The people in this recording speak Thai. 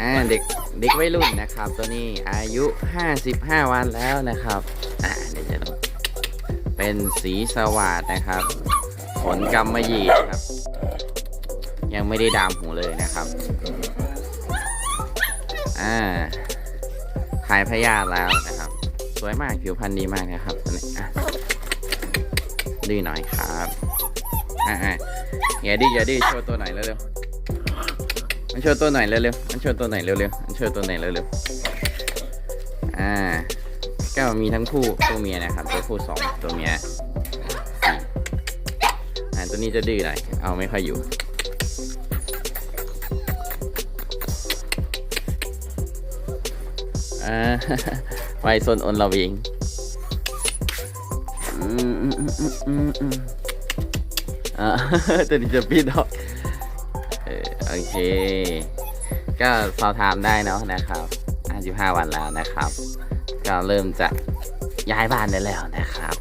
อ่าเด็กเด็กวัยรุ่นนะครับ ตัวนี้อายุ 55 วันแล้วนะครับอ่าเดี๋ยวจะดูเป็นสีสวัสดนะครับ ขนกำมะหยี่ครับ ยังไม่ได้ดามหูเลยนะครับอ่าถ่ายพยาธิแล้วนะครับ สวยมากผิวพรรณดีมากนะครับตัวนี้อะดื้อหน่อยครับอ่าอ่าอย่าดื้ออย่าดื้อโชว์ตัวไหน่อยเร็ว ๆมันโชว์ตัวหน่อยเร็วๆมันโชว์ตัวหน่อยเร็วๆมันโชว์ตัวหน่อยเร็วๆอ่า ก็มีทั้งคู่ตัวเมียนะครับ ตัวผู้สองตัวเมียอ่าตัวนี้จะดื้อหน่อย เอาไม่ค่อยอยู่ อ่าไวซนอนละวิงอืมอืมอืมอืมอืมอืมอ่าตัวนี้จะปิดออก เออโอเค ก็สอบถามได้เนาะนะครับ55วันแล้วนะครับ ก็เริ่มจะย้ายบ้านได้แล้วนะครับ